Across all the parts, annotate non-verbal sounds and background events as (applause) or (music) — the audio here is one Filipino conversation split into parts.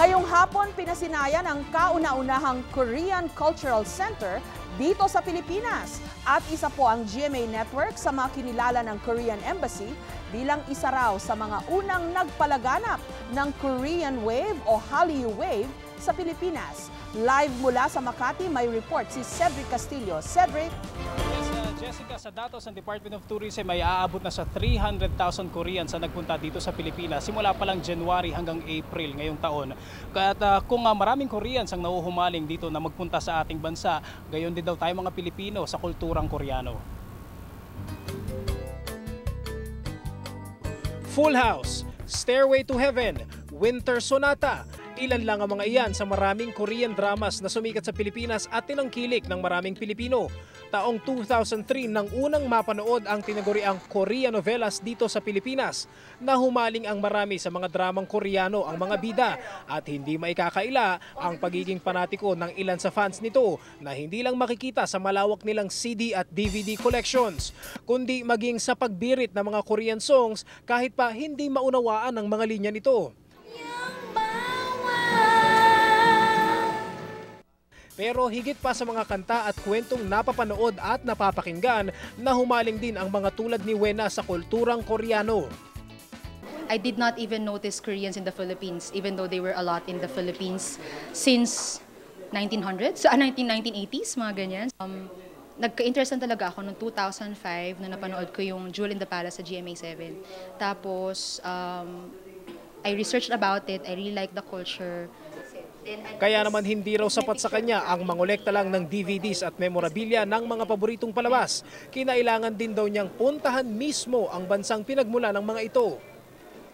Ngayong hapon, pinasinaya ng kauna-unahang Korean Cultural Center dito sa Pilipinas. At isa po ang GMA Network sa mga kinilala ng Korean Embassy bilang isa raw sa mga unang nagpalaganap ng Korean Wave o Hallyu Wave sa Pilipinas. Live mula sa Makati, may report si Cedric Castillo. Cedric? Uh, Jessica, sa datos ng Department of Tourism ay aabot na sa 300,000 Koreans na nagpunta dito sa Pilipinas simula pa lang January hanggang April ngayong taon. At uh, kung uh, maraming Koreans ang nauhumaling dito na magpunta sa ating bansa, gayon din daw tayo mga Pilipino sa kulturang Koreano. Full House, Stairway to Heaven, Winter Sonata, Ilan lang ang mga iyan sa maraming Korean dramas na sumikat sa Pilipinas at tinangkilik ng maraming Pilipino. Taong 2003 nang unang mapanood ang tinaguriang Korean novelas dito sa Pilipinas na humaling ang marami sa mga dramang Koreano ang mga bida at hindi maikakaila ang pagiging panatiko ng ilan sa fans nito na hindi lang makikita sa malawak nilang CD at DVD collections kundi maging sa pagbirit ng mga Korean songs kahit pa hindi maunawaan ang mga linya nito. Pero higit pa sa mga kanta at kwentong napapanood at napapakinggan na humaling din ang mga tulad ni Wena sa kulturang Koreano. I did not even notice Koreans in the Philippines even though they were a lot in the Philippines since 1900s, (laughs) ah, 19, 1980s, mga ganyan. Um, nagka-interest talaga ako noong 2005 na napanood ko yung Jewel in the Palace sa GMA7. Tapos, um, I researched about it, I really like the culture. Kaya naman hindi raw sapat sa kanya ang mangolekta lang ng DVDs at memorabilia ng mga paboritong palabas. Kinailangan din daw niyang puntahan mismo ang bansang pinagmula ng mga ito.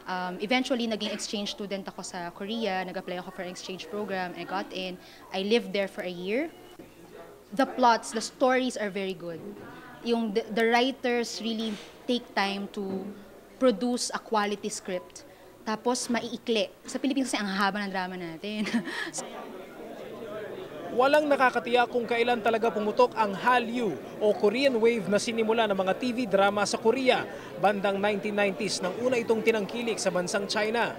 Um, eventually, naging exchange student ako sa Korea. Nag-apply ako for an exchange program. I got in. I lived there for a year. The plots, the stories are very good. Yung the, the writers really take time to produce a quality script. Tapos maiikli. Sa Pilipinas kasi ang haba ng drama natin. (laughs) Walang nakakatiyak kung kailan talaga pumutok ang Hallyu o Korean Wave na sinimula ng mga TV drama sa Korea bandang 1990s nang una itong tinangkilik sa bansang China.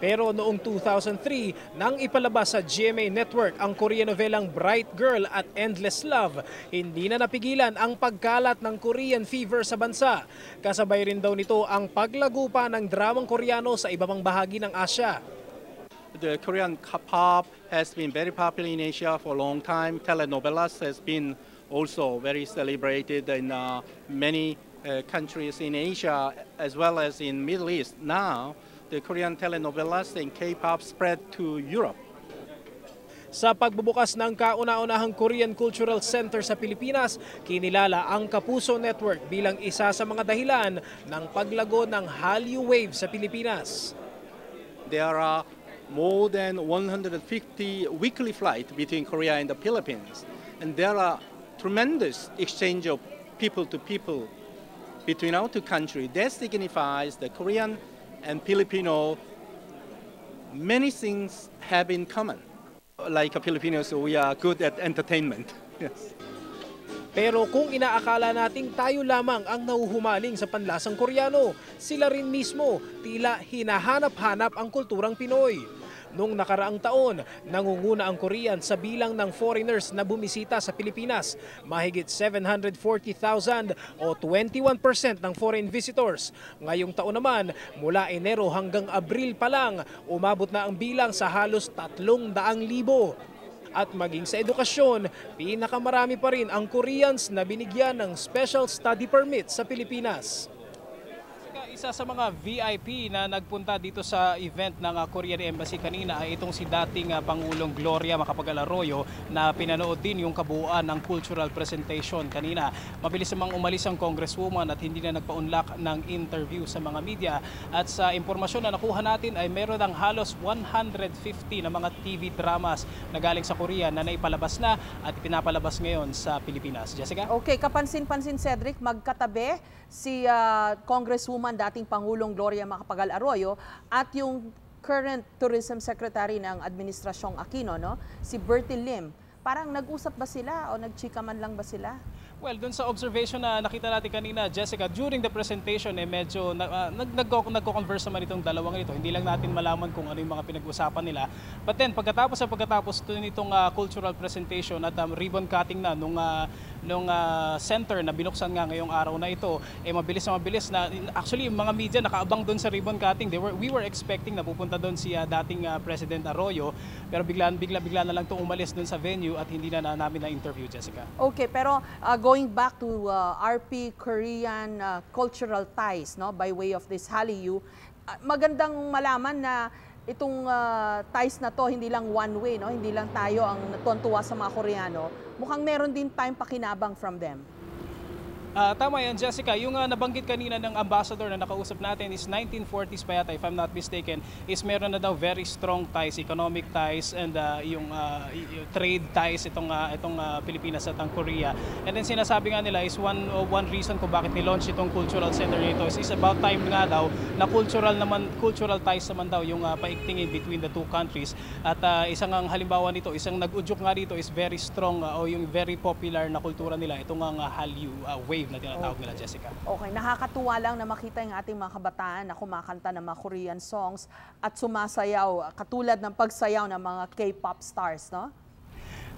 Pero noong 2003, nang ipalabas sa GMA Network ang Korean novelang Bright Girl at Endless Love, hindi na napigilan ang pagkalat ng Korean fever sa bansa. Kasabay rin daw nito ang paglago pa ng dramang Koreano sa iba pang bahagi ng Asya. The Korean pop has been very popular in Asia for a long time. Telenovelas has been also very celebrated in uh, many uh, countries in Asia as well as in Middle East. Now, the Korean telenovelas and K-pop spread to Europe. Sa pagbubukas ng kauna-unahang Korean Cultural Center sa Pilipinas, kinilala ang Kapuso Network bilang isa sa mga dahilan ng paglago ng Hallyu Wave sa Pilipinas. There are more than 150 weekly flights between Korea and the Philippines. And there are tremendous exchange of people to people between our two countries. That signifies the Korean and Filipino, many things have in common. Like Filipinos, we are good at entertainment. (laughs) Yes. Pero kung inaakala nating tayo lamang ang nahuhumaling sa panlasang Koreano, sila rin mismo tila hinahanap-hanap ang kulturang Pinoy. Noong nakaraang taon, nangunguna ang Korean sa bilang ng foreigners na bumisita sa Pilipinas. Mahigit 740,000 o 21% ng foreign visitors. Ngayong taon naman, mula Enero hanggang Abril pa lang, umabot na ang bilang sa halos 300,000. At maging sa edukasyon, pinakamarami pa rin ang Koreans na binigyan ng special study permit sa Pilipinas. Isa sa mga VIP na nagpunta dito sa event ng uh, Korean Embassy kanina ay itong si dating uh, Pangulong Gloria Macapagal Arroyo na pinanood din yung kabuuan ng cultural presentation kanina. Mabilis namang umalis ang congresswoman at hindi na nagpaunlak ng interview sa mga media. At sa impormasyon na nakuha natin ay meron ng halos 150 na mga TV dramas na galing sa Korea na naipalabas na at pinapalabas ngayon sa Pilipinas. Jessica? Okay, kapansin-pansin Cedric, magkatabi si uh, Congresswoman dating Pangulong Gloria Macapagal Arroyo at yung current Tourism Secretary ng Administrasyong Aquino, no? si Bertie Lim. Parang nag-usap ba sila o nagchika man lang ba sila? Well, dun sa observation na nakita natin kanina, Jessica, during the presentation, eh, medyo uh, nag, nagko, nagko-converse naman itong dalawang ito. Hindi lang natin malaman kung ano yung mga pinag-usapan nila. But then, pagkatapos sa pagkatapos dun itong uh, cultural presentation at um, ribbon cutting na nung, uh, nung uh, center na binuksan nga ngayong araw na ito, eh mabilis na mabilis na, actually yung mga media nakaabang dun sa ribbon cutting. They were, we were expecting na pupunta dun si uh, dating uh, President Arroyo, pero bigla, bigla, bigla na lang itong umalis dun sa venue at hindi na, na namin na-interview, Jessica. Okay, pero uh, going back to uh, RP Korean uh, cultural ties no by way of this Hallyu, uh, magandang malaman na itong uh, ties na to hindi lang one way no, hindi lang tayo ang natutuwa sa mga Koreano. Mukhang meron din tayong pakinabang from them. Ah, tama yan, Jessica. Yung uh, nabanggit kanina ng ambassador na nakausap natin is 1940s pa yata, if I'm not mistaken, is meron na daw very strong ties, economic ties, and uh, yung, uh, yung trade ties itong, uh, itong uh, Pilipinas at ang Korea. And then sinasabi nga nila is one, uh, one reason kung bakit nilaunch itong cultural center nito is, is about time nga daw na cultural naman cultural ties naman daw yung uh, paiktingin between the two countries. At uh, isang ang halimbawa nito, isang nag-udyok nga dito is very strong uh, o yung very popular na kultura nila, itong ang uh, Hallyu uh, wave na tinatawag nila, Jessica. Okay, nakakatuwa lang na makita yung ating mga kabataan na kumakanta ng mga Korean songs at sumasayaw katulad ng pagsayaw ng mga K-pop stars, no?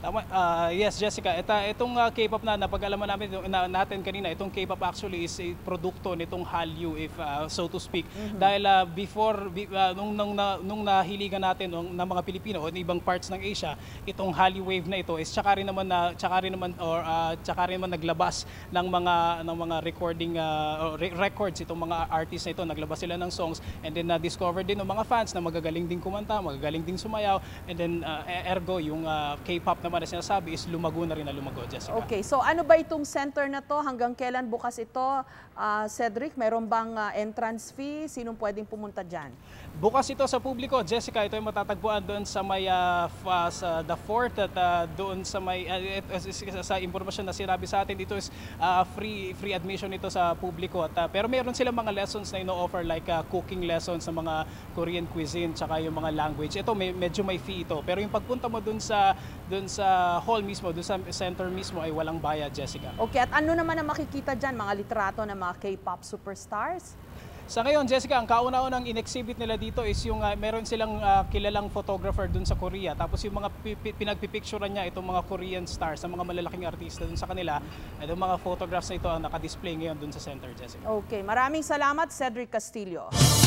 Tama, ah, yes, Jessica. Ita, itong uh, K-pop na napag-alaman namin na, natin kanina, itong K-pop actually is a produkto nitong Hallyu, if uh, so to speak. Dahil uh, before, be, uh, nung, nung, na, nung nahiligan natin ng, ng mga Pilipino o ng ibang parts ng Asia, itong Hallyu wave na ito is tsaka rin naman na tsaka rin naman or uh, tsaka rin naman naglabas ng mga ng mga recording uh, re- records itong mga artists na ito naglabas sila ng songs and then na discover din ng mga fans na magagaling din kumanta, magagaling din sumayaw and then uh, ergo yung uh, K-pop naman na sinasabi is lumago na rin na lumago, Jessica. Okay, so ano ba itong center na to? Hanggang kailan bukas ito? Ah, Cedric, meron bang ah, entrance fee? Sinong pwedeng pumunta dyan? Bukas ito sa publiko, Jessica, ito ay matatagpuan doon sa may uh, fa- sa the fort at uh, doon sa may uh, uh, sa impormasyon na sinabi sa atin dito is uh, free free admission ito sa publiko at uh, pero meron silang mga lessons na ino-offer like uh, cooking lessons sa mga Korean cuisine tsaka yung mga language. Ito may medyo may fee ito. Pero yung pagpunta mo doon sa doon sa hall mismo, doon sa center mismo ay walang bayad, Jessica. Okay, at ano naman ang makikita dyan? Mga litrato ng mga K-pop superstars? Sa ngayon, Jessica, ang kauna-unang in-exhibit nila dito is yung uh, meron silang uh, kilalang photographer dun sa Korea. Tapos yung mga pi- pi- pinagpipicturean niya itong mga Korean stars, ang mga malalaking artista dun sa kanila. Itong mga photographs na ito ang nakadisplay ngayon dun sa center, Jessica. Okay, maraming salamat Cedric Castillo.